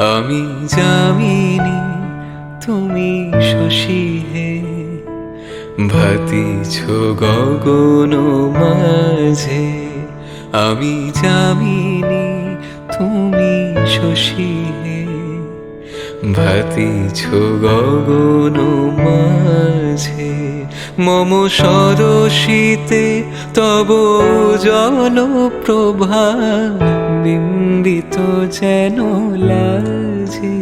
আমি জামিনী তুমি শশী হে। ভাতিছ গগন মাঝে, আমি জামিনী তুমি শশী হে। ভাতিছ গগন মাঝে, মম সরসিতে তব জন প্রভা বিম্বিত যেন লাজে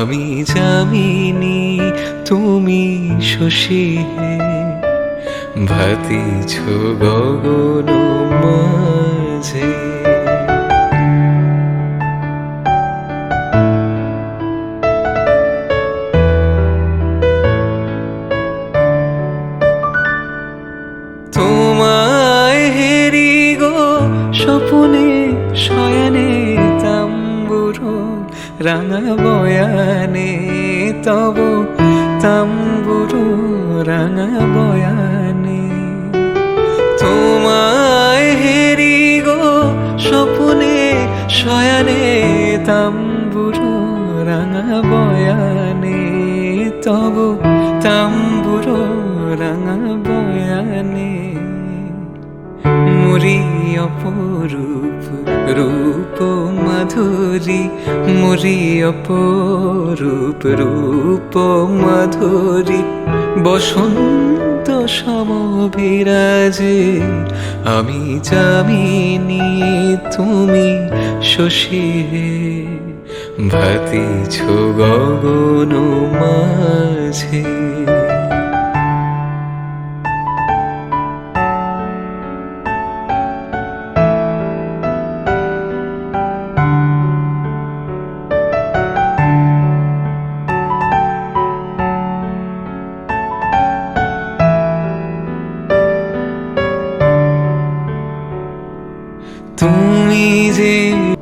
আমি জামিনী তুমি শশী হে। ভাতিছ গগন মাঝে। গো স্বপনে, শয়নে তাম্বুরো রাঙা বয়ানে তব তাম্বুরো রাঙা বয়ানে তোমায় হেরি গো স্বপনে, শয়নে তাম্বুরো রাঙা বয়ানে তব তাম্বুরো রাঙা বয়ানে মুরি অপরূপ, রূপ মাধুরী। মুরি অপরূপ, রূপ মাধুরী। বসন্ত সমবিরাজে, আমি জামিনী তুমি শশী। হে ভাতিছ গগন মাঝে দিন